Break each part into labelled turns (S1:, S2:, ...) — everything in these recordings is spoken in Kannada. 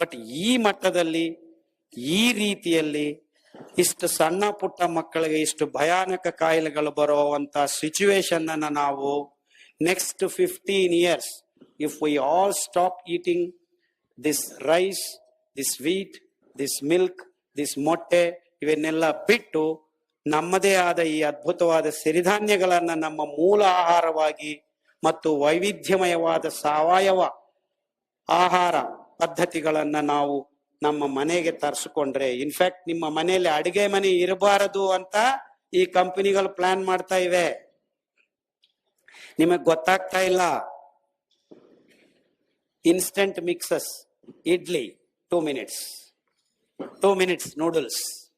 S1: ಬಟ್ ಈ ಮಟ್ಟದಲ್ಲಿ, ಈ ರೀತಿಯಲ್ಲಿ ಇಷ್ಟು ಸಣ್ಣ ಪುಟ್ಟ ಮಕ್ಕಳಿಗೆ ಇಷ್ಟು ಭಯಾನಕ ಕಾಯಿಲೆಗಳು ಬರುವಂತ ಸಿಚುವೇಶನ್ ಅನ್ನ ನಾವು next fifteen years if we all stop eating this rice this wheat this milk this ಮೊಟ್ಟೆ, ಇವನ್ನೆಲ್ಲ ಬಿಟ್ಟು ನಮ್ಮದೇ ಆದ ಈ ಅದ್ಭುತವಾದ ಸಿರಿಧಾನ್ಯಗಳನ್ನ ನಮ್ಮ ಮೂಲ ಆಹಾರವಾಗಿ ಮತ್ತು ವೈವಿಧ್ಯಮಯವಾದ ಸಾವಯವ ಆಹಾರ ಪದ್ಧತಿಗಳನ್ನ ನಾವು ನಮ್ಮ ಮನೆಗೆ ತರಿಸ್ಕೊಂಡ್ರೆ ಇನ್ಫ್ಯಾಕ್ಟ್ ನಿಮ್ಮ ಮನೆಯಲ್ಲಿ ಅಡಿಗೆ ಮನೆ ಇರಬಾರದು ಅಂತ ಈ ಕಂಪನಿಗಳು ಪ್ಲಾನ್ ಮಾಡ್ತಾ ಇವೆ. ನಿಮಗ್ ಗೊತ್ತಾಗ್ತಾ ಇಲ್ಲ? Instant mixes idli two minutes two minutes noodles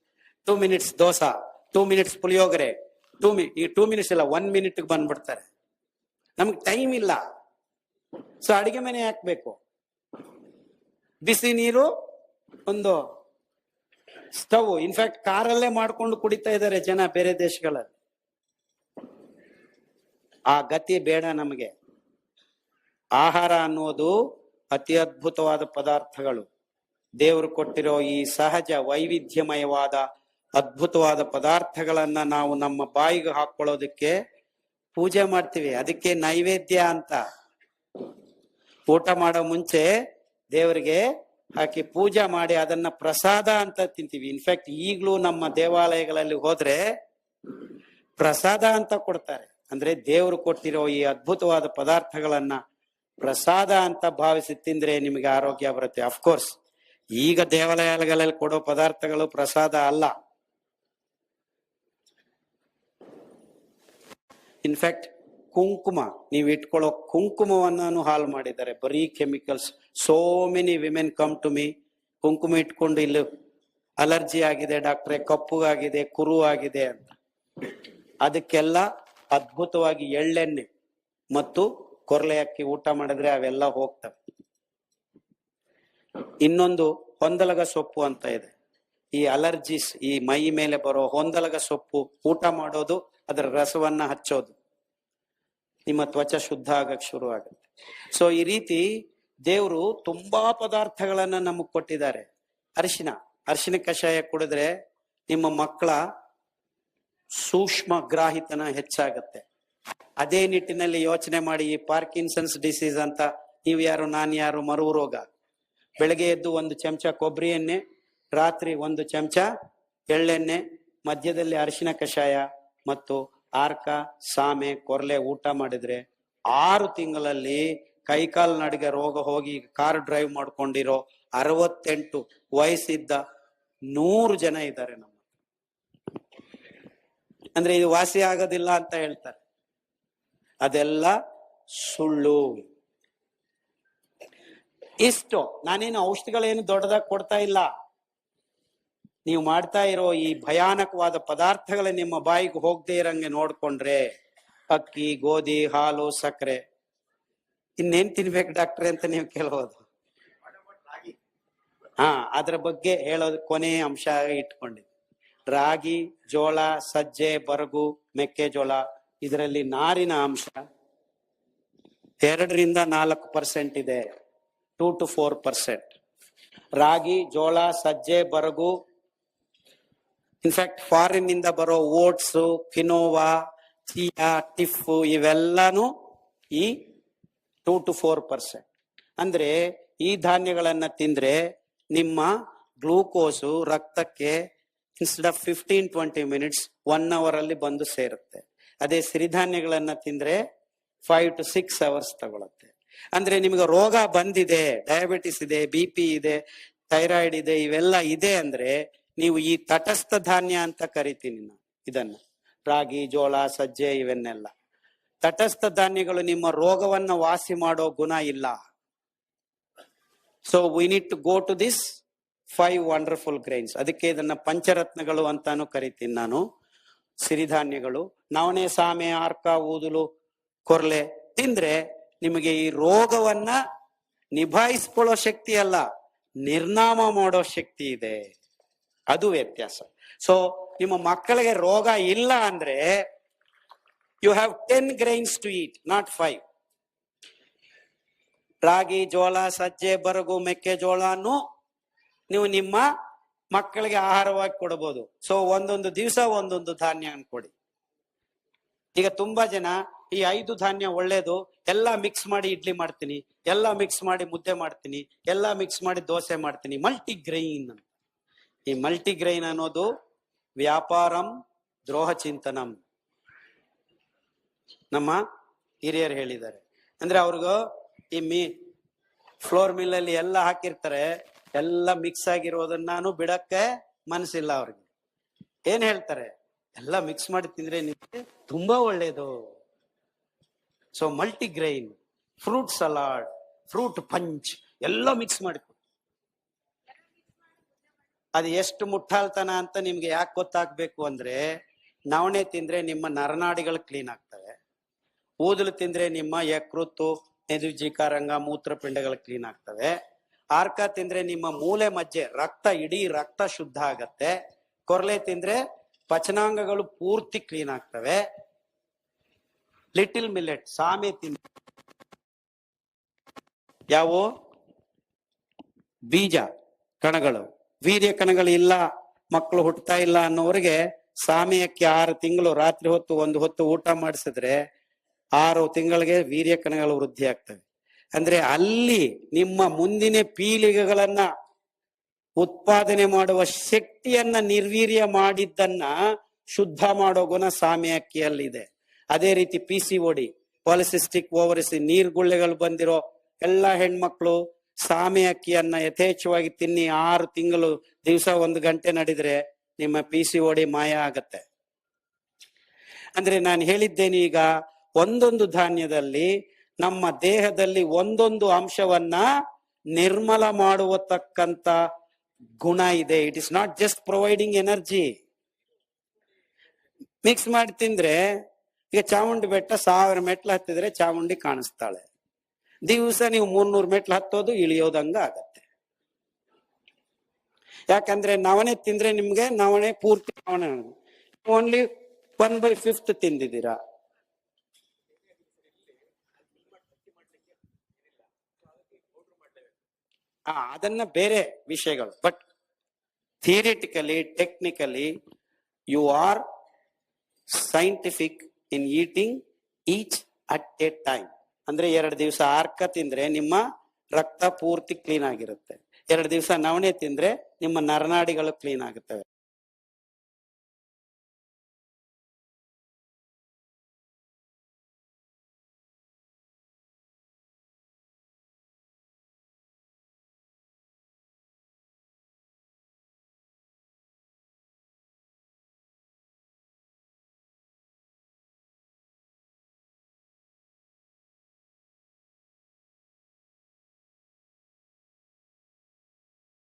S1: two minutes dosa two minutes puliyogare two minute ಈ ಟೂ ಮಿನಿಟ್ಸ್ ಇಲ್ಲ ಒನ್ ಮಿನಿಟ್ ಬಂದ್ಬಿಡ್ತಾರೆ. ನಮ್ಗೆ ಟೈಮ್ ಇಲ್ಲ. ಸೊ ಅಡಿಗೆ ಮನೆ ಹಾಕ್ಬೇಕು ಬಿಸಿ ನೀರು, ಒಂದು ಸ್ಟವ್ ಇನ್ಫ್ಯಾಕ್ಟ್ ಕಾರಲ್ಲೇ ಮಾಡ್ಕೊಂಡು ಕುಡಿತಾ ಇದ್ದಾರೆ ಜನ ಬೇರೆ ದೇಶಗಳಲ್ಲಿ. ಆ ಗತಿ ಬೇಡ ನಮಗೆ. ಆಹಾರ ಅನ್ನೋದು ಅತಿ ಅದ್ಭುತವಾದ ಪದಾರ್ಥಗಳು. ದೇವರು ಕೊಟ್ಟಿರೋ ಈ ಸಹಜ ವೈವಿಧ್ಯಮಯವಾದ ಅದ್ಭುತವಾದ ಪದಾರ್ಥಗಳನ್ನ ನಾವು ನಮ್ಮ ಬಾಯಿಗೆ ಹಾಕೊಳ್ಳೋದಕ್ಕೆ ಪೂಜೆ ಮಾಡ್ತೀವಿ. ಅದಕ್ಕೆ ನೈವೇದ್ಯ ಅಂತ. ಊಟ ಮಾಡೋ ಮುಂಚೆ ದೇವರಿಗೆ ಹಾಕಿ ಪೂಜೆ ಮಾಡಿ ಅದನ್ನ ಪ್ರಸಾದ ಅಂತ ತಿಂತೀವಿ. ಇನ್ಫ್ಯಾಕ್ಟ್ ಈಗಲೂ ನಮ್ಮ ದೇವಾಲಯಗಳಲ್ಲಿ ಹೋದ್ರೆ ಪ್ರಸಾದ ಅಂತ ಕೊಡ್ತಾರೆ. ಅಂದ್ರೆ ದೇವರು ಕೊಟ್ಟಿರೋ ಈ ಅದ್ಭುತವಾದ ಪದಾರ್ಥಗಳನ್ನ ಪ್ರಸಾದ ಅಂತ ಭಾವಿಸಿ ತಿಂದ್ರೆ ನಿಮಗೆ ಆರೋಗ್ಯ ಬರುತ್ತೆ. ಅಫ್ಕೋರ್ಸ್ ಈಗ ದೇವಾಲಯಗಳಲ್ಲಿ ಕೊಡೋ ಪದಾರ್ಥಗಳು ಪ್ರಸಾದ ಅಲ್ಲ. ಇನ್ಫ್ಯಾಕ್ಟ್ ಕುಂಕುಮ, ನೀವು ಇಟ್ಕೊಳ್ಳೋ ಕುಂಕುಮವನ್ನು ಹಾಳು ಮಾಡಿದ್ದಾರೆ. ಬರೀ chemicals. So many women come to me ಕುಂಕುಮ ಇಟ್ಕೊಂಡು ಇಲ್ಲಿ, ಅಲರ್ಜಿ ಆಗಿದೆ ಡಾಕ್ಟ್ರೆ, ಕಪ್ಪುಗಾಗಿದೆ ಕುರು ಆಗಿದೆ ಅಂತ. ಅದಕ್ಕೆಲ್ಲ ಅದ್ಭುತವಾಗಿ ಎಳ್ಳೆಣ್ಣೆ ಮತ್ತು ಕೊರಲೆ ಅಕ್ಕಿ ಊಟ ಮಾಡಿದ್ರೆ ಅವೆಲ್ಲ ಹೋಗ್ತವೆ. ಇನ್ನೊಂದು ಹೊಂದಲಗ ಸೊಪ್ಪು ಅಂತ ಇದೆ. ಈ ಅಲರ್ಜಿಸ್, ಈ ಮೈ ಮೇಲೆ ಬರೋ ಹೊಂದಲಗ ಸೊಪ್ಪು ಊಟ ಮಾಡೋದು, ಅದರ ರಸವನ್ನ ಹಚ್ಚೋದು. ನಿಮ್ಮ ತ್ವಚ ಶುದ್ಧ ಆಗಕ್ಕೆ ಶುರು ಆಗುತ್ತೆ. ಸೊ ಈ ರೀತಿ ದೇವರು ತುಂಬಾ ಪದಾರ್ಥಗಳನ್ನ ನಮಗ್ ಕೊಟ್ಟಿದ್ದಾರೆ. ಅರಿಶಿನ ಅರಿಶಿನ ಕಷಾಯ ಕುಡಿದ್ರೆ ನಿಮ್ಮ ಮಕ್ಕಳ ಸೂಕ್ಷ್ಮ ಗ್ರಾಹಿತನ ಹೆಚ್ಚಾಗತ್ತೆ. ಅದೇ ನಿಟ್ಟಿನಲ್ಲಿ ಯೋಚನೆ ಮಾಡಿ, ಈ ಪಾರ್ಕಿನ್ಸನ್ಸ್ ಡಿಸೀಸ್ ಅಂತ ನೀವು ಯಾರು, ನಾನು ಯಾರು, ಮರು ರೋಗ. ಬೆಳಗ್ಗೆ ಎದ್ದು ಒಂದು ಚಮಚ ಕೊಬ್ಬರಿ ಎಣ್ಣೆ, ರಾತ್ರಿ ಒಂದು ಚಮಚ ಎಳ್ಳೆಣ್ಣೆ, ಮಧ್ಯದಲ್ಲಿ ಅರಿಶಿನ ಕಷಾಯ ಮತ್ತು ಆರ್ಕ, ಸಾಮೆ, ಕೊರ್ಲೆ ಊಟ ಮಾಡಿದ್ರೆ ಆರು ತಿಂಗಳಲ್ಲಿ ಕೈಕಾಲ್ ನಡಿಗೆ ರೋಗ ಹೋಗಿ ಕಾರ್ ಡ್ರೈವ್ ಮಾಡ್ಕೊಂಡಿರೋ ಅರವತ್ತೆಂಟು ವಯಸ್ಸಿದ್ದ ನೂರು ಜನ ಇದ್ದಾರೆ ನಮ್ಮ ಅಂದ್ರೆ ಇದು ವಾಸಿ ಆಗೋದಿಲ್ಲ ಅಂತ ಹೇಳ್ತಾರೆ. ಅದೆಲ್ಲ ಸುಳ್ಳು. ಇಷ್ಟು. ನಾನೇನು ಔಷಧಿಗಳೇನು ದೊಡ್ಡದಾಗಿ ಕೊಡ್ತಾ ಇಲ್ಲ. ನೀವು ಮಾಡ್ತಾ ಇರೋ ಈ ಭಯಾನಕವಾದ ಪದಾರ್ಥಗಳ ನಿಮ್ಮ ಬಾಯಿಗೆ ಹೋಗದೆ ಇರಂಗೆ ನೋಡ್ಕೊಂಡ್ರೆ ಅಕ್ಕಿ, ಗೋಧಿ, ಹಾಲು, ಸಕ್ಕರೆ. ಇನ್ನೇನ್ ತಿನ್ಬೇಕು ಡಾಕ್ಟ್ರೆ ಅಂತ ನೀವು ಕೇಳ್ಬೋದು. ಹಾ, ಅದ್ರ ಬಗ್ಗೆ ಹೇಳೋದು ಕೊನೆ ಅಂಶ ಇಟ್ಕೊಂಡಿದ್ದೆ. ರಾಗಿ, ಜೋಳ, ಸಜ್ಜೆ, ಬರಗು, ಮೆಕ್ಕೆಜೋಳ, ಇದರಲ್ಲಿ ನಾರಿನ ಅಂಶ ಎರಡರಿಂದ ನಾಲ್ಕು ಪರ್ಸೆಂಟ್ ಇದೆ. Two to four percent ragi, ಜೋಳ, ಸಜ್ಜೆ, ಬರಗು ಇನ್ಫ್ಯಾಕ್ಟ್ ಫಾರಿನ್ ಇಂದ ಬರೋ ಓಟ್ಸ್, ಕಿನೋವಾ ಚಿಯಾ ಟಿಫ್ ಇವೆಲ್ಲಾನು ಈ ಟೂ ಟು ಫೋರ್ ಪರ್ಸೆಂಟ್. ಅಂದ್ರೆ ಈ ಧಾನ್ಯಗಳನ್ನ ತಿಂದ್ರೆ ನಿಮ್ಮ glucose ರಕ್ತಕ್ಕೆ instead of fifteen twenty minutes one hour ಅಲ್ಲಿ ಬಂದು ಸೇರುತ್ತೆ. ಅದೇ ಸಿರಿಧಾನ್ಯಗಳನ್ನ ತಿಂದ್ರೆ ಫೈವ್ ಟು ಸಿಕ್ಸ್ ಅವರ್ಸ್ ತಗೊಳುತ್ತೆ. ಅಂದ್ರೆ ನಿಮಗೆ ರೋಗ ಬಂದಿದೆ ಡಯಾಬಿಟಿಸ್ ಇದೆ ಬಿ ಪಿ ಇದೆ ಥೈರಾಯ್ಡ್ ಇದೆ, ಇವೆಲ್ಲ ಇದೆ ಅಂದ್ರೆ ನೀವು ಈ ತಟಸ್ಥ ಧಾನ್ಯ ಅಂತ ಕರಿತೀನಿ ನಾನು, ಇದನ್ನ. ರಾಗಿ, ಜೋಳ, ಸಜ್ಜೆ ಇವನ್ನೆಲ್ಲ. ತಟಸ್ಥ ಧಾನ್ಯಗಳು ನಿಮ್ಮ ರೋಗವನ್ನ ವಾಸಿ ಮಾಡೋ ಗುಣ ಇಲ್ಲ. So we need to go to this five wonderful grains ಅದಕ್ಕೆ ಇದನ್ನ ಪಂಚರತ್ನಗಳು ಅಂತಾನು ಕರಿತೀನಿ ನಾನು. ಸಿರಿಧಾನ್ಯಗಳು ನವಣೆ ಸಾಮೆ, ಆರ್ಕ, ಊದುಲು, ಕೊರ್ಲೆ ತಿಂದ್ರೆ ನಿಮಗೆ ಈ ರೋಗವನ್ನ ನಿಭಾಯಿಸ್ಕೊಳ್ಳೋ ಶಕ್ತಿ ಅಲ್ಲ, ನಿರ್ನಾಮ ಮಾಡೋ ಶಕ್ತಿ ಇದೆ. ಅದು ವ್ಯತ್ಯಾಸ. ಸೊ ನಿಮ್ಮ ಮಕ್ಕಳಿಗೆ ರೋಗ ಇಲ್ಲ ಅಂದ್ರೆ you have ten grains to eat not five ragi, ಜೋಳ, ಸಜ್ಜೆ, ಬರಗು ಮೆಕ್ಕೆಜೋಳನು ನೀವು ನಿಮ್ಮ ಮಕ್ಕಳಿಗೆ ಆಹಾರವಾಗಿ ಕೊಡಬಹುದು. ಸೊ ಒಂದೊಂದು ದಿವಸ ಒಂದೊಂದು ಧಾನ್ಯ ಕೊಡಿ. ಈಗ ತುಂಬಾ ಜನ ಈ ಐದು ಧಾನ್ಯ ಒಳ್ಳೇದು, ಎಲ್ಲ ಮಿಕ್ಸ್ ಮಾಡಿ ಇಡ್ಲಿ ಮಾಡ್ತೀನಿ, ಎಲ್ಲ ಮಿಕ್ಸ್ ಮಾಡಿ ಮುದ್ದೆ ಮಾಡ್ತೀನಿ, ಎಲ್ಲ ಮಿಕ್ಸ್ ಮಾಡಿ ದೋಸೆ ಮಾಡ್ತೀನಿ ಮಲ್ಟಿ ಗ್ರೈನ್ ಈ ಮಲ್ಟಿಗ್ರೈನ್ ಅನ್ನೋದು ವ್ಯಾಪಾರಂ ದ್ರೋಹ ಚಿಂತನಂ ನಮ್ಮ ಹಿರಿಯರು ಹೇಳಿದ್ದಾರೆ. ಅಂದ್ರೆ ಅವ್ರಿಗೂ ಈ ಮೀ ಫ್ಲೋರ್ ಮಿಲ್ ಅಲ್ಲಿ ಎಲ್ಲ ಹಾಕಿರ್ತಾರೆ, ಎಲ್ಲ ಮಿಕ್ಸ್ ಆಗಿರೋದನ್ನಾನು ಬಿಡಕ್ಕೆ ಮನಸ್ಸಿಲ್ಲ ಅವ್ರಿಗೆ. ಏನ್ ಹೇಳ್ತಾರೆ? ಎಲ್ಲ ಮಿಕ್ಸ್ ಮಾಡಿ ತಿಂದ್ರೆ ನಿಮಗೆ ತುಂಬಾ ಒಳ್ಳೇದು. So multigrain fruit salad fruit punch ಎಲ್ಲ ಮಿಕ್ಸ್ ಮಾಡಿ ಅದು ಎಷ್ಟು ಮುಟ್ಟಾಳ್ತನ ಅಂತ ನಿಮ್ಗೆ ಯಾಕೆ ಗೊತ್ತಾಗ್ಬೇಕು ಅಂದ್ರೆ, ನವಣೆ ತಿಂದ್ರೆ ನಿಮ್ಮ ನರನಾಡಿಗಳು ಕ್ಲೀನ್ ಆಗ್ತವೆ. ಊದಲು ತಿಂದ್ರೆ ನಿಮ್ಮ ಯಕೃತ್ತು ಮೆದುಜೀಕಾರಂಗ ಮೂತ್ರಪಿಂಡಗಳು ಕ್ಲೀನ್ ಆಗ್ತವೆ. ಆರ್ಕ ತಿಂದ್ರೆ ನಿಮ್ಮ ಮೂಲೆ ಮಜ್ಜೆ, ರಕ್ತ, ಇಡೀ ರಕ್ತ ಶುದ್ಧ ಆಗತ್ತೆ. ಕೊರಲೆ ತಿಂದ್ರೆ ಪಚನಾಂಗಗಳು ಪೂರ್ತಿ ಕ್ಲೀನ್ ಆಗ್ತವೆ. ಲಿಟಿಲ್ ಮಿಲೆಟ್ ಸಾಮೆ ತಿಂದ ಯಾವು? ಬೀಜ, ಕಣಗಳು. ವೀರ್ಯ ಇಲ್ಲ, ಮಕ್ಕಳು ಹುಟ್ಟತಾ ಇಲ್ಲ ಅನ್ನೋರಿಗೆ ಸಾಮಯಕ್ಕೆ ಆರು ತಿಂಗಳು, ರಾತ್ರಿ ಹೊತ್ತು ಒಂದು ಹೊತ್ತು ಊಟ ಮಾಡಿಸಿದ್ರೆ ಆರು ತಿಂಗಳಿಗೆ ವೀರ್ಯ ಕಣಗಳು ವೃದ್ಧಿ ಆಗ್ತವೆ. ಅಂದ್ರೆ ಅಲ್ಲಿ ನಿಮ್ಮ ಮುಂದಿನ ಪೀಳಿಗೆಗಳನ್ನ ಉತ್ಪಾದನೆ ಮಾಡುವ ಶಕ್ತಿಯನ್ನ ನಿರ್ವೀರ್ಯ ಮಾಡಿದ್ದನ್ನ ಶುದ್ಧ ಮಾಡೋ ಗುಣ ಸಾಮೆ ಅಕ್ಕಿಯಲ್ಲಿದೆ. ಅದೇ ರೀತಿ P C O D polycystic ovaries ನೀರ್ಗುಳ್ಳೆಗಳು ಬಂದಿರೋ ಎಲ್ಲಾ ಹೆಣ್ಮಕ್ಳು ಸಾಮೆ ಅಕ್ಕಿಯನ್ನ ಯಥೇಚ್ಛವಾಗಿ ತಿನ್ನಿ ಆರು ತಿಂಗಳು ದಿವಸ ಒಂದು ಗಂಟೆ ನಡೆದ್ರೆ ನಿಮ್ಮ ಪಿ ಸಿ ಓಡಿ ಮಾಯ ಆಗತ್ತೆ. ಅಂದ್ರೆ ನಾನು ಹೇಳಿದ್ದೇನೆ ಈಗ ಒಂದೊಂದು ಧಾನ್ಯದಲ್ಲಿ ನಮ್ಮ ದೇಹದಲ್ಲಿ ಒಂದೊಂದು ಅಂಶವನ್ನ ನಿರ್ಮಲ ಮಾಡುವತಕ್ಕಂತ ಗುಣ ಇದೆ. It is not just providing energy mix ಮಾಡಿ ತಿಂದ್ರೆ ಈಗ ಚಾಮುಂಡಿ ಬೆಟ್ಟ ಸಾವಿರ ಮೆಟ್ಲು ಹತ್ತಿದ್ರೆ ಚಾಮುಂಡಿ ಕಾಣಿಸ್ತಾಳೆ. ದಿವಸ ನೀವು ಮುನ್ನೂರು ಮೆಟ್ಲು ಹತ್ತೋದು ಇಳಿಯೋದಂಗ ಆಗತ್ತೆ. ಯಾಕಂದ್ರೆ ನವಣೆ ತಿಂದ್ರೆ ನಿಮ್ಗೆ ನವಣೆ ಪೂರ್ತಿ ನವಣೆ ಓನ್ಲಿ ಒನ್ ಬೈ ಫಿಫ್ತ್ ತಿಂದಿದ್ದೀರಾ. ಆ, ಅದನ್ನ ಬೇರೆ ವಿಷಯಗಳು. But theoretically technically you are scientific in eating each at a time ಅಂದ್ರೆ ಎರಡು ದಿವಸ ಆರ್ಕ ತಿಂದ್ರೆ ನಿಮ್ಮ ರಕ್ತ ಪೂರ್ತಿ ಕ್ಲೀನ್ ಆಗಿರುತ್ತೆ. ಎರಡು ದಿವಸ ನವಣೆ ತಿಂದ್ರೆ ನಿಮ್ಮ ನರನಾಡಿಗಳು ಕ್ಲೀನ್ ಆಗುತ್ತವೆ.